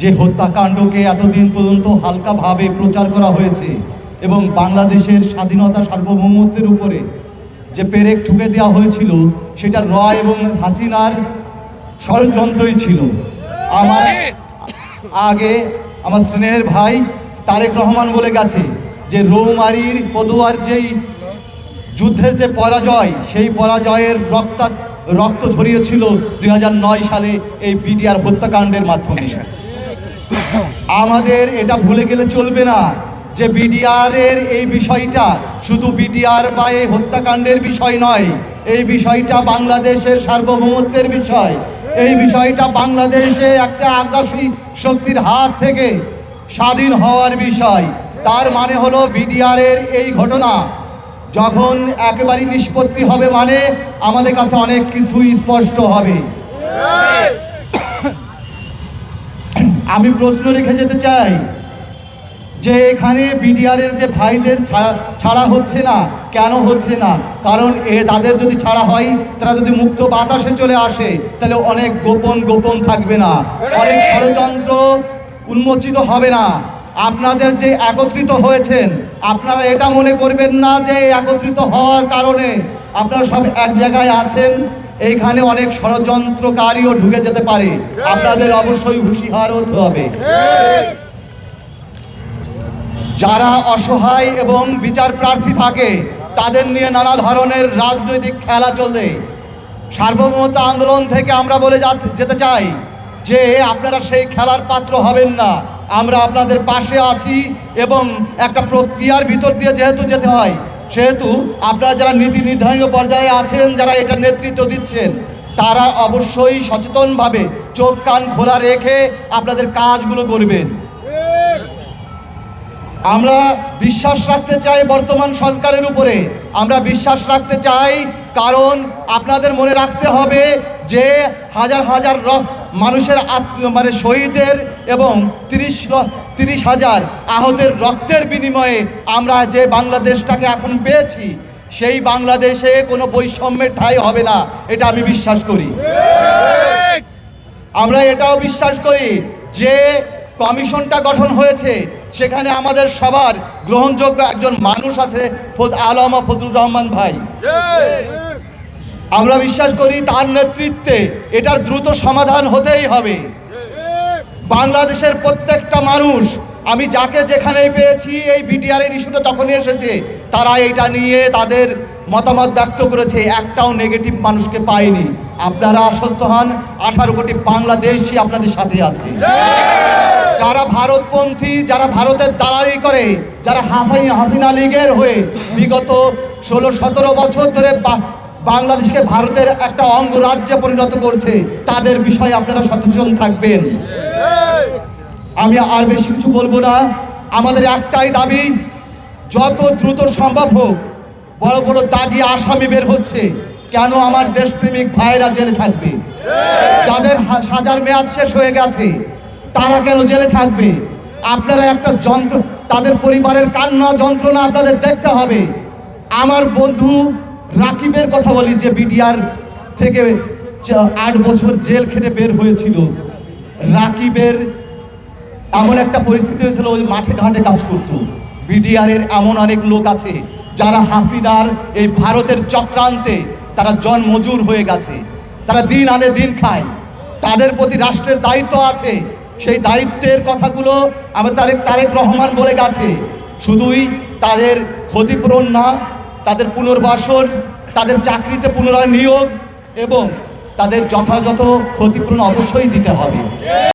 যে হত্যাকাণ্ডকে এতদিন পর্যন্ত হালকাভাবে প্রচার করা হয়েছে এবং বাংলাদেশের স্বাধীনতা সার্বভৌমত্বের উপরে যে পেরেক ঠুকে দেওয়া হয়েছিল, সেটা রয় এবং হাসিনার ষড়যন্ত্রই ছিল। আমার আগে আমার স্নেহের ভাই তারেক রহমান বলে গেছে যে, রৌমারির পদুয়ার যেই যুদ্ধের যে পরাজয়, সেই পরাজয়ের রক্ত রক্ত ছড়িয়েছিল দুই সালে এই বিডিআর হত্যাকাণ্ডের মাধ্যমে। আমাদের এটা ভুলে গেলে চলবে না যে বিডিআরের এই বিষয়টা শুধু বিডিআর বা এই হত্যাকাণ্ডের বিষয় নয়, এই বিষয়টা বাংলাদেশের সার্বভৌমত্বের বিষয়, এই বিষয়টা বাংলাদেশে একটা আগ্রাসী শক্তির হাত থেকে স্বাধীন হওয়ার বিষয়। তার মানে হলো বিডিআরের এই ঘটনা। যখন একেবারে নিষ্পত্তি হবে মানে আমাদের কাছে অনেক কিছুই স্পষ্ট হবে। আমি প্রশ্ন রেখে যেতে চাই যে এখানে বিডিআরের যে ভাইদের ছাড়া হচ্ছে না, কেন হচ্ছে না? কারণ এ তাদের যদি ছাড়া হয়, তারা যদি মুক্ত বাতাসে চলে আসে, তাহলে অনেক গোপন গোপন থাকবে না। অনেক ষড়যন্ত্র উন্মোচিত হবে না। আপনাদের যে একত্রিত হয়েছেন, আপনারা এটা মনে করবেন না যে একত্রিত হওয়ার কারণে আপনারা সব এক জায়গায় আছেন। এইখানে অনেক ষড়যন্ত্রকারীও ঢুকে যেতে পারে। আপনাদের অবশ্যই হুঁশিয়ার হতে হবে। যারা অসহায় এবং বিচার প্রার্থী থাকে, তাদের নিয়ে নানা ধরনের রাজনৈতিক খেলা চলে সার্বভৌমত্ব আন্দোলন থেকে আমরা বলে যেতে চাই যে, আপনারা সেই খেলার পাত্র হবেন না। আমরা আপনাদের পাশে আছি এবং একটা প্রক্রিয়ার ভিতর দিয়ে যেহেতু যেতে হয় সেহেতু আপনারা যারা নীতি নির্ধারিত পর্যায়ে আছেন, যারা এটা নেতৃত্ব দিচ্ছেন, তারা অবশ্যই সচেতনভাবে চোখ, কান খোলা রেখে আপনাদের কাজগুলো করবেন। আমরা বিশ্বাস রাখতে চাই বর্তমান সরকারের উপরে। আমরা বিশ্বাস রাখতে চাই, কারণ আপনাদের মনে রাখতে হবে যে হাজার হাজার র- মানুষের আত্ম- মানে শহীদের এবং তিরিশ তিরিশ হাজার আহতের রক্তের বিনিময়ে আমরা যে বাংলাদেশটাকে এখন পেয়েছি, সেই বাংলাদেশে কোনো বৈষম্যের ঠাই হবে না, এটা আমি বিশ্বাস করি। আমরা এটাও বিশ্বাস করি যে কমিশনটা গঠন হয়েছে, সেখানে আমাদের সবার গ্রহণযোগ্য একজন মানুষ আছে আলমা ফজলুর রহমান ভাই। আমরা বিশ্বাস করি তার নেতৃত্বে এটার দ্রুত সমাধান হতেই হবে। বাংলাদেশের প্রত্যেকটা মানুষ, আমি যাকে যেখানেই পেয়েছি, এই বিটিআরের ইস্যুটা তখনই এসেছে, তারা এটা নিয়ে তাদের মতামত ব্যক্ত করেছে, একটাও নেগেটিভ মানুষকে পায়নি। আপনারা আশ্বস্ত হন, আঠারো কোটি বাংলাদেশই আপনাদের সাথে আছে। যারা ভারতপন্থী, যারা ভারতের দালালি করে, যারা হাসাই হাসিনা লীগের হয়ে বিগত ষোলো সতেরো বছর ধরে বাংলাদেশকে ভারতের একটা অঙ্গরাজ্যে পরিণত করছে, তাদের বিষয়ে আপনারা সচেতন থাকবেন। আমি আর বেশি কিছু বলব না। আমাদের একটাই দাবি, যত দ্রুত সম্ভব হোক, বড় বড় দাগি আসামি বের হচ্ছে, কেন আমার দেশপ্রেমিক ভাইরা জেলে থাকবে? যাদের সাজার মেয়াদ শেষ হয়ে গেছে, তারা কেন জেলে থাকবে? আপনারা একটা যন্ত্র, তাদের পরিবারের কান্না যন্ত্রণা আপনাদের দেখতে হবে। আমার বন্ধু রাকিবের কথা বলি যে বিডিআর থেকে আট বছর জেল খেটে বের হয়েছিল। রাকিবের এমন একটা পরিস্থিতি হয়েছিল ওই মাঠে ঘাটে কাজ করতো। বিডিআরের এমন অনেক লোক আছে যারা হাসিনার এই ভারতের চক্রান্তে তারা জন মজুর হয়ে গেছে। তারা দিন আনে দিন খায়। তাদের প্রতি রাষ্ট্রের দায়িত্ব আছে। সেই দায়িত্বের কথাগুলো আমার তারেক তারেক রহমান বলে গেছে। শুধুই তাদের ক্ষতিপূরণ না তাদের পুনর্বাসন তাদের চাকরিতে পুনরায় নিয়োগ এবং তাদের যথাযথ ক্ষতিপূরণ অবশ্যই দিতে হবে।